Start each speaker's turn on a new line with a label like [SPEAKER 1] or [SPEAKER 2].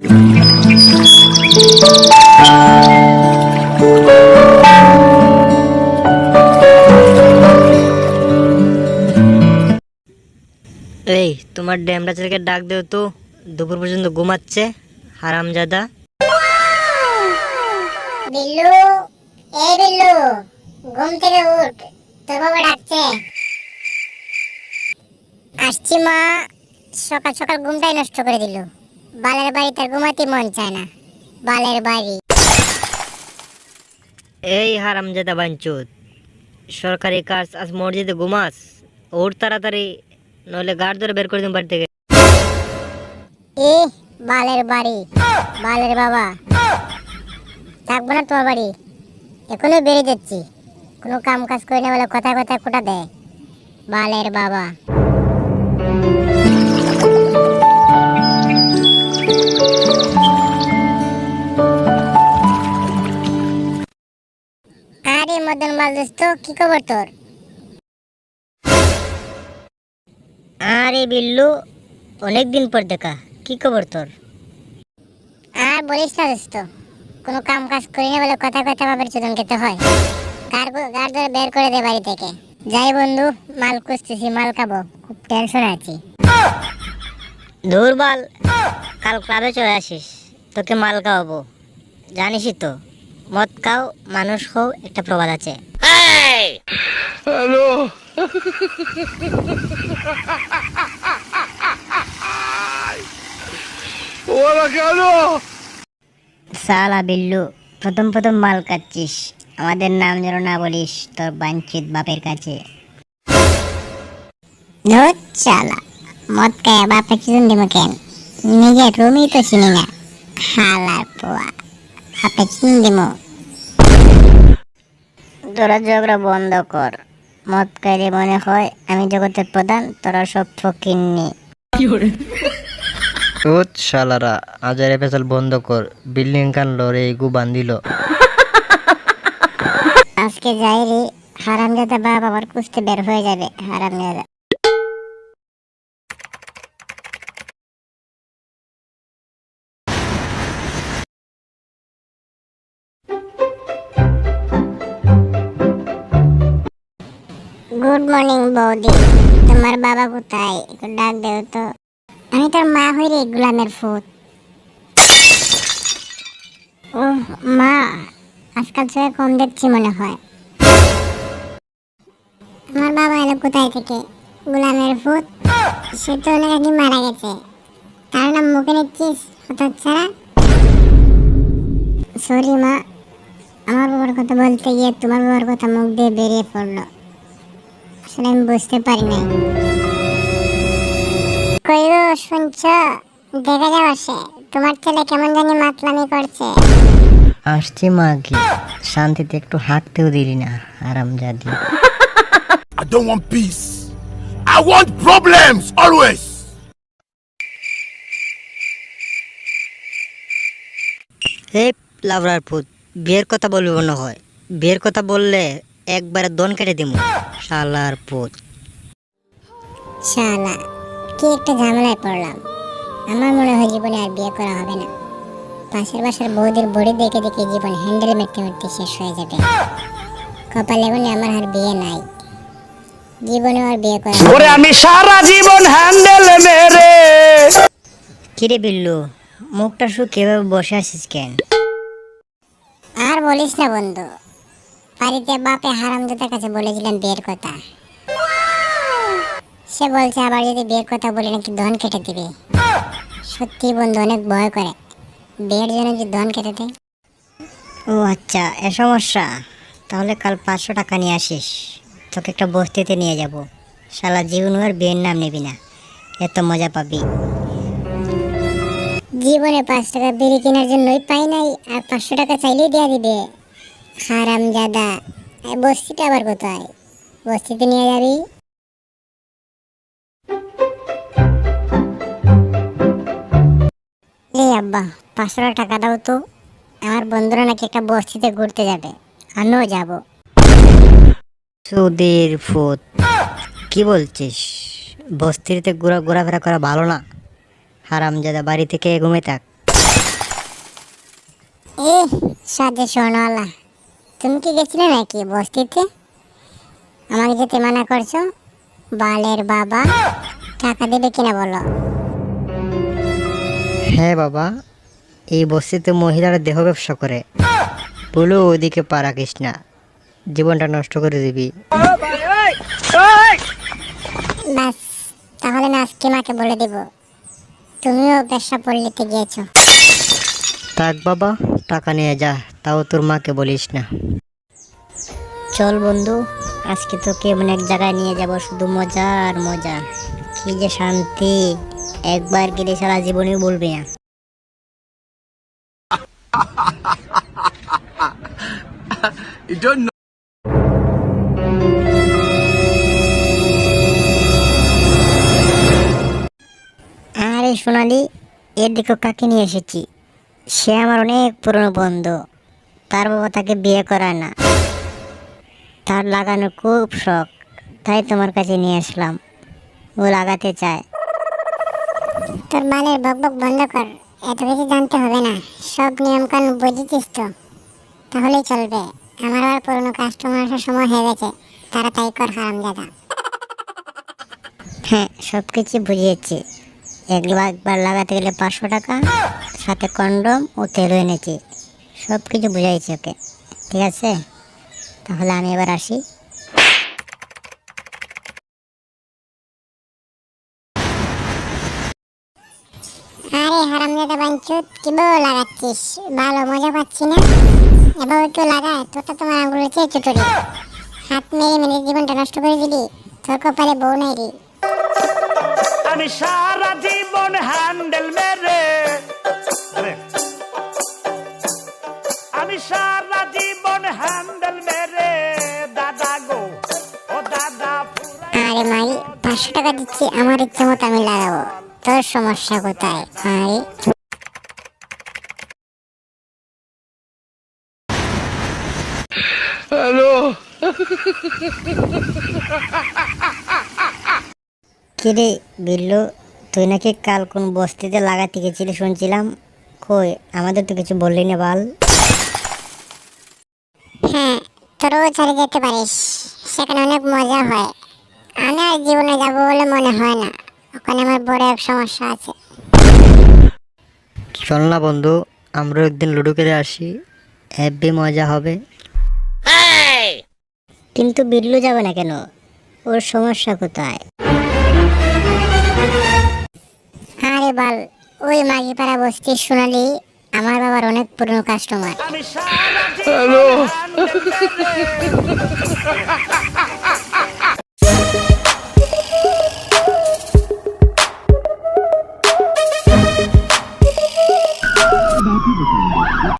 [SPEAKER 1] এই, তোমার ড্যামরা ছেলেকে ডাক দেও তো। দুপুর পর্যন্ত ঘুমাচ্ছে
[SPEAKER 2] তোর বাবা ডাকছে। আসছি মা, সকাল সকাল ঘুমটাই নষ্ট করে দিল। বালের বাড়ি তার ঘুমাতে মন চায় না। বালের বাড়ি।
[SPEAKER 1] এই হারামজাদা বাঞ্চুত সরকারি কাজ আজ মসজিদে ঘুমাস ওর তাড়াতাড়ি নইলে গাড় ধরে বের করে দিন বাড়ি থেকে।
[SPEAKER 2] এ বালের বাড়ি। বালের বাবা। থাকব না তোমার বাড়ি। এখনও বেরিয়ে যাচ্ছি। কোনো কাম কাজ করে না বলে কথা কথা কোটা দেয়। বালের বাবা। দোস্ত কি খবর তোর?
[SPEAKER 1] আরে বিল্লু অনেক দিন পর দেখা কি খবর তোর?
[SPEAKER 2] আর বলিস না দোস্ত কোনো কাম কাজ করি না বলে কথা কথা বাবার চোদন খেতে হয়। গার গার ধরে বের করে দে বাড়ি থেকে? যাই বন্ধু মাল খুঁজতেছি মাল খাব খুব টেনশন আছি।
[SPEAKER 1] দুর্বল কাল ক্লাবে চলে আসিস তোকে মাল খাওয়াবো জানিসই তো। মদ খাও মানুষ হও একটা প্রবাদ আছে। সালা বিল্লু প্রথম প্রথম মাল খাচ্ছিস। আমাদের নাম যেন না বলিস তোর বাঞ্ছিত বাপের কাছে।
[SPEAKER 2] ধর চালা মদ খায় বাপে চোদন দিব কেন? নিজের রুমই তো চিনি না। হালার পোয়া বাপে চোদন দিব?
[SPEAKER 1] তোরা ঝগড়া বন্ধ কর। মত খাইলে মনে হয় আমি জগতের প্রধান তোরা সব ফকিন্নি
[SPEAKER 3] ওত শালারা আজারে পেছাল বন্ধ কর। বিল্ডিং কান লরে এগু বান্ধিল।
[SPEAKER 2] আজকে যাই রে হারামজাদা বাবা আবার কুস্তে বের হয়ে যাবে হারামজাদা। গুড মর্নিং বৌদি। তোমার বাবা কোথায়? একটু ডাক দেও তো। আমি তোর মা হই রে গুলামের ফুট ও মা, আজকাল চোখে কম দেখছি মনে হয়। আমার বাবা এলো কোথায় থেকে? গোলামের ভূত সে তো অনেক আগে মারা গেছে। তার নাম মুখে নিচ্ছিস হঠাৎ ছাড়া। সরি মা, আমার বাবার কথা বলতে গিয়ে তোমার বাবার কথা মুখ দিয়ে বেরিয়ে পড়ল। আসলে আমি বুঝতে পারি নাই। কই গো শুনছ? দেখা যাও সে তোমার ছেলে কেমন জানি মাতলামি করছে।
[SPEAKER 1] আসছি মা কি শান্তিতে একটু হাঁটতেও দিলি না আরাম জাদি
[SPEAKER 4] I don't want peace. I want problems always.
[SPEAKER 1] এই লাভরার পুত বিয়ের কথা বলব মনে হয়। বিয়ের কথা বললে একবারে দন কেটে দিমু। শালার পুত।
[SPEAKER 2] শালা কি একটা ঝামেলায় পড়লাম। আমার মনে হয় জীবনে আর বিয়ে করা হবে না। পাশের বাসার বৌদির বড়ি দেখে দেখে জীবন হ্যান্ডেল মেরতে মেরতে শেষ হয়ে যাবে। কপালে গুনে আমার আর বিয়ে নাই। জীবনে আর বিয়ে করা
[SPEAKER 5] ওরে আমি সারা জীবন হ্যান্ডেল মেরে।
[SPEAKER 1] কিরে বিল্লু মুখটা শুকিয়ে বসে আছিস কেন?
[SPEAKER 2] আর বলিস না বন্ধু বাড়িতে বাপে হারামদাদার কাছে বলেছিলাম বিয়ের কথা। সে বলছে আবার যদি বিয়ের কথা বলে নাকি ধন কেটে দিবে? সত্যি বন্ধু অনেক ভয় করে। বিয়ের জন্য যদি ধন কেটে দেয়?
[SPEAKER 1] ও আচ্ছা এ সমস্যা। তাহলে কাল পাঁচশো টাকা নিয়ে আসিস। তোকে একটা বস্তিতে নিয়ে যাব। শালা জীবন আর বিয়ের নাম নিবি না। এত মজা পাবি।
[SPEAKER 2] জীবনে পাঁচ টাকা বিড়ি কেনার জন্যই পাই নাই আর পাঁচশো টাকা চাইলেই দেয়া দিবে। হারাম জাদা। বস্তিটা আবার কোথায়? বস্তিতে নিয়ে যাবি? এই আব্বা পাঁচশো টাকা দাও তো। আমার বন্ধুরা নাকি একটা বস্তিতে ঘুরতে যাবে। আমিও যাব।
[SPEAKER 1] সুদের ফুট কি বলছিস? বস্তিতে ঘোরা ঘোরাফেরা করা ভালো না। হারাম যাদা বাড়ি থেকে ঘুমে থাক।
[SPEAKER 2] এ সাজে সোনাওয়ালা তুমি কি গেছিলে নাকি বস্তিতে? আমাকে যেতে মানা করছ? বালের বাবা। টাকা দেবে কিনা বলো।
[SPEAKER 3] হ্যাঁ বাবা এই বস্তিতে মহিলারা দেহ ব্যবসা করে। বলো ওদিকে পা রাখিস না জীবনটা নষ্ট করে দিবি।
[SPEAKER 2] ব্যাস তাহলে আমি আজকে মাকে বলে দেব। তুমিও ব্যবসা পল্লীতে গিয়েছো।
[SPEAKER 3] থাক বাবা টাকা নিয়ে যা। তাও তোর মাকে বলিস না।
[SPEAKER 1] চল বন্ধু, আজকে তোকে এমন এক জায়গায় নিয়ে যাব, শুধু মজা আর মজা। কি যে শান্তি, একবার গেলে সারা জীবনে বলবে না। আরে সোনালি, এর দিকে কাকে নিয়ে এসেছি। সে আমার অনেক পুরনো বন্ধু। তার বাবা তাকে বিয়ে করায় না। তার লাগানো খুব শখ তাই তোমার কাছে নিয়ে আসলাম। ও লাগাতে চায়।
[SPEAKER 2] তোর বালের বক বক বন্ধ কর এত কিছু জানতে হবে না। সব নিয়ম কানুন বুঝেছিস তো? তাহলেই চলবে। আমার আর পুরনো কাস্টমার আসার সময় হয়ে গেছে। তারা তাই কর হারাম দাদা
[SPEAKER 1] হ্যাঁ সব কিছু বুঝিয়েছি একবার একবার লাগাতে গেলে পাঁচশো টাকা সাথে কন্ডম ও তেলও এনেছি। সব কিছু বুঝাইছি ওকে ঠিক আছে? তাহলে আমি এবার আসি।
[SPEAKER 2] আরে লাগাচ্ছিস? ভালো মজা পাচ্ছি না? একটু লাগা তোরটা তোমার আঙুলের চেয়ে ছোট হাত মেরে মেরে জীবনটা নষ্ট করে দিলি তোর কপালে বউ নাই রে।
[SPEAKER 5] আমি সারা জীবন হ্যান্ডেল
[SPEAKER 2] পাঁচশো টাকা দিচ্ছি আমার ইচ্ছে মতো আমি লাগাবো। তোর সমস্যা কোথায় মাই
[SPEAKER 1] কিরে বিল্লু তুই নাকি কাল কোন বস্তিতে লাগাতে গেছিলি শুনছিলাম? কই আমাদের তো কিছু বললি না বাল।
[SPEAKER 2] হ্যাঁ তোরও চলে যেতে পারিস সেখানে অনেক মজা হয়। আমি আর জীবনে যাব বলে মনে হয় না। ওখানে আমার বড় এক সমস্যা আছে।
[SPEAKER 3] চল না বন্ধু আমরা একদিন লুডো খেলে আসি। হ্যাপি মজা হবে।
[SPEAKER 1] কিন্তু বিল্লু যাবে না কেন? ওর সমস্যা কোথায়?
[SPEAKER 2] আরে বাল ওই মাগিপাড়া বস্তির সোনালি আমার বাবার অনেক পুরনো কাস্টমার
[SPEAKER 5] আমি